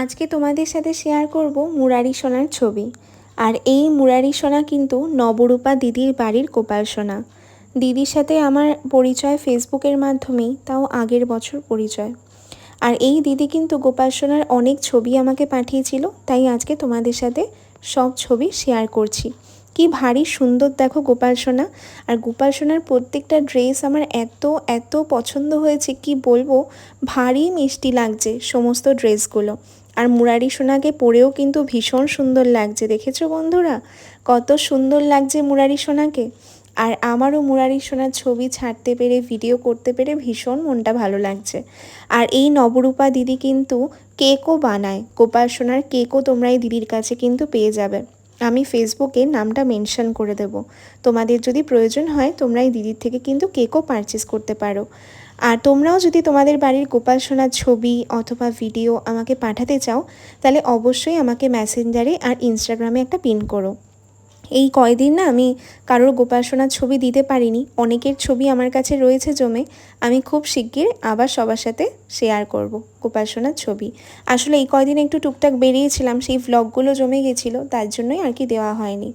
আজকে তোমাদের সাথে শেয়ার করব মুরারি সোনার ছবি। আর এই মুরারি সোনা কিন্তু নবরূপা দিদির বাড়ির গোপাল সোনা। দিদির সাথে আমার পরিচয় ফেসবুকের মাধ্যমেই, তাও আগের বছর পরিচয়। আর এই দিদি কিন্তু গোপাল সোনার অনেক ছবি আমাকে পাঠিয়েছিল, তাই আজকে তোমাদের সাথে সব ছবি শেয়ার করছি। কি ভারী সুন্দর দেখো গোপাল সোনা। আর গোপাল সোনার প্রত্যেকটা ড্রেস আমার এত এত পছন্দ হয়েছে, কি বলব? ভারী মিষ্টি লাগছে সমস্ত ড্রেসগুলো আর মুরারি সোনাকে পরেও কিন্তু ভীষণ সুন্দর লাগছে। দেখেছ বন্ধুরা? কত সুন্দর লাগছে মুরারি সোনাকে। আর আমারও মুরারি সোনার ছবি ছাড়তে পেরে, ভিডিও করতে পেরে ভীষণ মনটা ভালো লাগছে। আর এই নবরূপা দিদি কিন্তু কেকও বানায়। গোপাল সোনার কেকও তোমরা এই দিদির কাছে কিন্তু পেয়ে যাবে। আমি ফেসবুকে নামটা মেনশন করে দেব। তোমাদের যদি প্রয়োজন হয় তোমরা এই দিদির থেকে কিন্তু কেকও পারচেস করতে পারো। আর তোমরাও যদি তোমাদের বাড়ির গোপাল সোনার ছবি অথবা ভিডিও আমাকে পাঠাতে চাও, তাহলে অবশ্যই আমাকে মেসেঞ্জারে আর ইনস্টাগ্রামে একটা পিন করো। এই কয়দিন না আমি কারোর গোপাসনার ছবি দিতে পারিনি। অনেকের ছবি আমার কাছে রয়েছে জমে। আমি খুব শিগগির আবার সবার সাথে শেয়ার করব গোপাসনার ছবি। আসলে এই কয়দিন একটু টুকটাক বেরিয়েছিলাম, সেই ভ্লগগুলো জমে গেছিল, তার জন্যই আর কি দেওয়া হয়নি।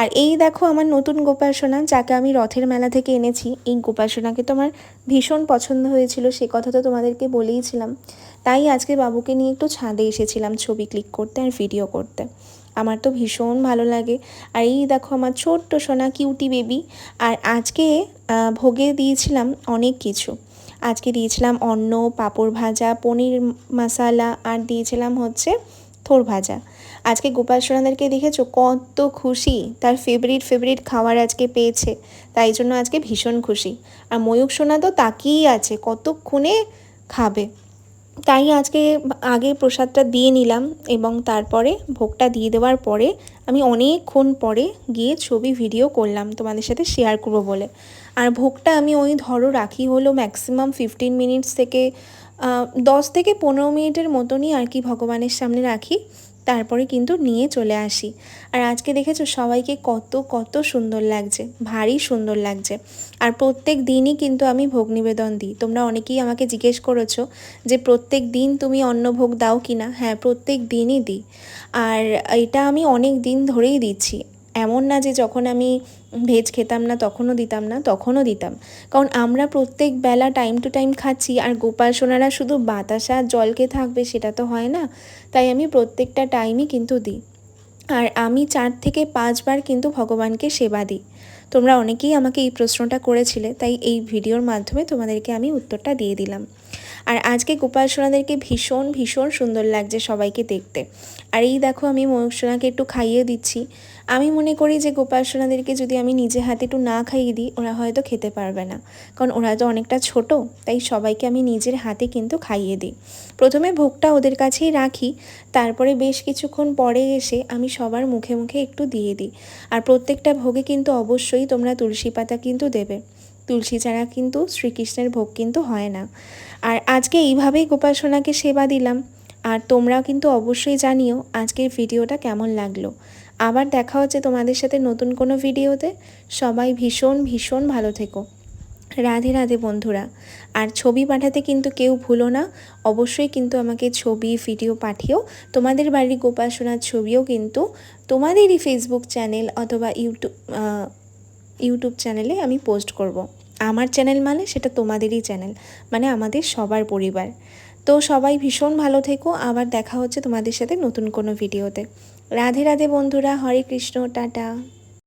আর এই দেখো আমার নতুন গোপাসনা, যাকে আমি রথের মেলা থেকে এনেছি, এই গোপাসনাকে তো আমার ভীষণ পছন্দ হয়েছিল, সে কথা তো তোমাদেরকে বলেইছিলাম তাই আজকে বাবুকে নিয়ে একটু ছাদে এসেছিলাম ছবি ক্লিক করতে আর ভিডিও করতে। আমার তো ভীষণ ভালো লাগে। আর এই দেখো আমার ছোট্ট সোনা কিউটি বেবি। আর আজকে ভোগে দিয়েছিলাম অনেক কিছু। আজকে দিয়েছিলাম অন্ন, পাঁপড় ভাজা, পনির মশালা, আর দিয়েছিলাম হচ্ছে থোর ভাজা। আজকে গোপাল সোনাদেরকে দেখেছ? কত খুশি। তার ফেভারিট ফেভারিট খাবার আজকে পেয়েছে। তাই জন্য আজকে ভীষণ খুশি। আর ময়ূক সোনা তো তাকিয়েই আছে, কতক্ষণে খাবে? তাই আজকে আগে প্রসাদটা দিয়ে নিলাম এবং তারপরে ভোগটা দিয়ে দেওয়ার পরে আমি অনেকক্ষণ পরে গিয়ে ছবি ভিডিও করলাম তোমাদের সাথে শেয়ার করব বলে। আর ভোগটা আমি ওই ধরো রাখি হলো ম্যাক্সিমাম ফিফটিন মিনিটস থেকে দশ থেকে পনেরো মিনিটের মতনই আর কি ভগবানের সামনে রাখি। তারপরে কিন্তু নিয়ে চলে আসি। আর আজকে দেখেছ সবাইকে কত কত সুন্দর লাগছে, ভারী সুন্দর লাগছে। আর প্রত্যেক দিনই কিন্তু আমি ভোগ নিবেদন দিই। তোমরা অনেকেই আমাকে জিজ্ঞেস করেছ যে প্রত্যেক দিন তুমি অন্ন ভোগ দাও কি না হ্যাঁ প্রত্যেক দিনই দিই। আর এটা আমি অনেক দিন ধরেই দিচ্ছি। এমন না যে যখন আমি ভেজ খেতাম না, তখনও দিতাম না, তখনও দিতাম। কারণ আমরা প্রত্যেক বেলা টাইম টু টাইম খাচ্ছি আর গোপাল সোনারা শুধু বাতাসা জলকে থাকবে সেটা তো হয় না। তাই আমি প্রত্যেকটা টাইমই কিন্তু দিই। আর আমি চার থেকে পাঁচবার কিন্তু ভগবানকে সেবা দিই। তোমরা অনেকেই আমাকে এই প্রশ্নটা করেছিলে, তাই এই ভিডিওর মাধ্যমে তোমাদেরকে আমি উত্তরটা দিয়ে দিলাম। আর আজকে গোপাল সোনাদেরকে ভীষণ ভীষণ সুন্দর লাগছে সবাইকে দেখতে। আর এই দেখো আমি ময়ূর সোনাকে একটু খাইয়ে দিচ্ছি। আমি মনে করি যে গোপাল সোনাদেরকে যদি আমি নিজে হাতে একটু না খাইয়ে দিই, ওরা হয়তো খেতে পারবে না। কারণ ওরা তো অনেকটা ছোট, তাই সবাইকে আমি নিজের হাতে কিন্তু খাইয়ে দিই। প্রথমে ভোগটা ওদের কাছেই রাখি, তারপরে বেশ কিছুক্ষণ পরে এসে আমি সবার মুখে মুখে একটু দিয়ে দিই। আর প্রত্যেকটা ভোগে কিন্তু অবশ্যই তোমরা তুলসী পাতা কিন্তু দেবে। তুলসী ছাড়া কিন্তু শ্রীকৃষ্ণের ভোগ কিন্তু হয় না। আর আজকে এইভাবেই গোপাল সোনাকে সেবা দিলাম। আর তোমরাও কিন্তু অবশ্যই জানিও আজকের ভিডিওটা কেমন লাগল। আবার দেখা হচ্ছে তোমাদের সাথে নতুন কোনো ভিডিওতে। সবাই ভীষণ ভীষণ ভালো থেকো। রাধে রাধে বন্ধুরা। আর ছবি পাঠাতে কিন্তু কেউ ভুলো না। অবশ্যই কিন্তু আমাকে ছবি, ভিডিও পাঠিও। তোমাদের বাড়ির গোপাল সোনার ছবিও কিন্তু তোমাদেরই ফেসবুক চ্যানেল অথবা ইউটিউব ইউটিউব চ্যানেলে আমি পোস্ট করব। আমার চ্যানেল মানে সেটা তোমাদেরই চ্যানেল মানে আমাদের সবার পরিবার। তো সবাই ভীষণ ভালো থেকো, আবার দেখা হচ্ছে তোমাদের সাথে নতুন কোনো ভিডিওতে। রাধে রাধে বন্ধুরা, হরে কৃষ্ণ, টাটা।